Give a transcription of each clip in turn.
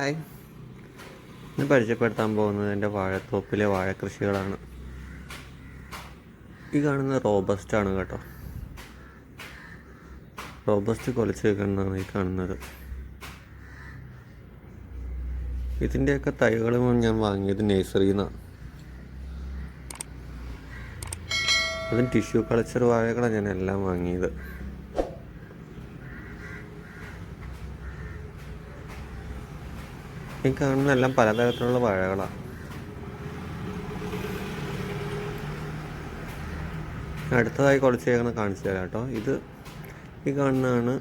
Hi ഇന്ന് പരിചയപ്പെടുത്താൻ പോകുന്നത് എന്റെ വാഴത്തോപ്പിലെ വാഴക്കൃഷികളാണ് ഈ കാണുന്ന റോബസ്റ്റ് ആണ് കേട്ടോ. റോബസ്റ്റ് കൊലച്ച് വെക്കുന്നതാണ് ഈ കാണുന്നത്. ഇതിന്റെയൊക്കെ തൈകളും ഞാൻ വാങ്ങിയത് നഴ്സറിയിൽ നിന്നാണ് അതും ടിഷ്യൂ കൾച്ചർ വാഴകളാണ് ഞാൻ എല്ലാം വാങ്ങിയത്. ഈ കാണുന്ന എല്ലാം പലതരത്തിലുള്ള വാഴകളാണ് അടുത്തതായി കുറച്ച് ചേർന്ന് കാണിച്ചു തരാം കേട്ടോ. ഇത് ഈ കാണുന്നതാണ്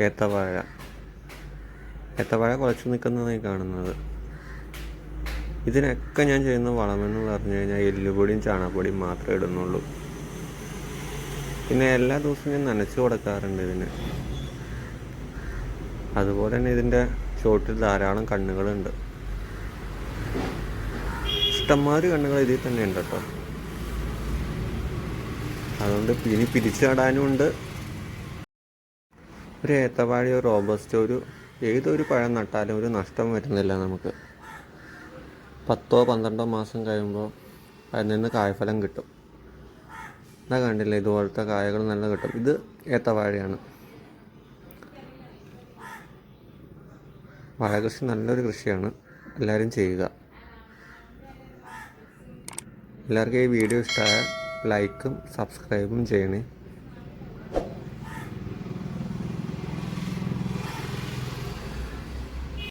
ഏത്തവാഴ. ഏത്തവാഴ കുറച്ച് നിൽക്കുന്നതാണ് ഈ കാണുന്നത്. ഇതിനൊക്കെ ഞാൻ ചെയ്യുന്ന വളമെന്ന് പറഞ്ഞു കഴിഞ്ഞാൽ എല്ലുപൊടിയും ചാണകപ്പൊടിയും മാത്രമേ ഇടുന്നുള്ളൂ. പിന്നെ എല്ലാ ദിവസവും ഞാൻ നനച്ചു കൊടുക്കാറുണ്ട് ഇതിന്. അതുപോലെ തന്നെ ഇതിന്റെ ചോട്ടിൽ ധാരാളം കണ്ണുകളുണ്ട്. ഇഷ്ടംമാതിരി കണ്ണുകൾ ഇതിൽ തന്നെ ഉണ്ട് കേട്ടോ. അതുകൊണ്ട് ഇനി പിരിച്ചാടാനും ഉണ്ട്. ഒരു ഏത്തവാഴയോ റോബസ്റ്റോ ഒരു ഏതൊരു പഴം നട്ടാലും ഒരു നഷ്ടം വരുന്നില്ല നമുക്ക്. പത്തോ പന്ത്രണ്ടോ മാസം കഴിയുമ്പോൾ അതിൽ നിന്ന് കായ്ഫലം കിട്ടും. എന്താ കണ്ടില്ല ഇതുപോലത്തെ കായകൾ നല്ല കിട്ടും. ഇത് ഏത്തവാഴയാണ്. വാഴകൃഷി നല്ലൊരു കൃഷിയാണ്. എല്ലാവരും ചെയ്യുക. എല്ലാവർക്കും ഈ വീഡിയോ ഇഷ്ടമായ ലൈക്കും സബ്സ്ക്രൈബും ചെയ്യണേ.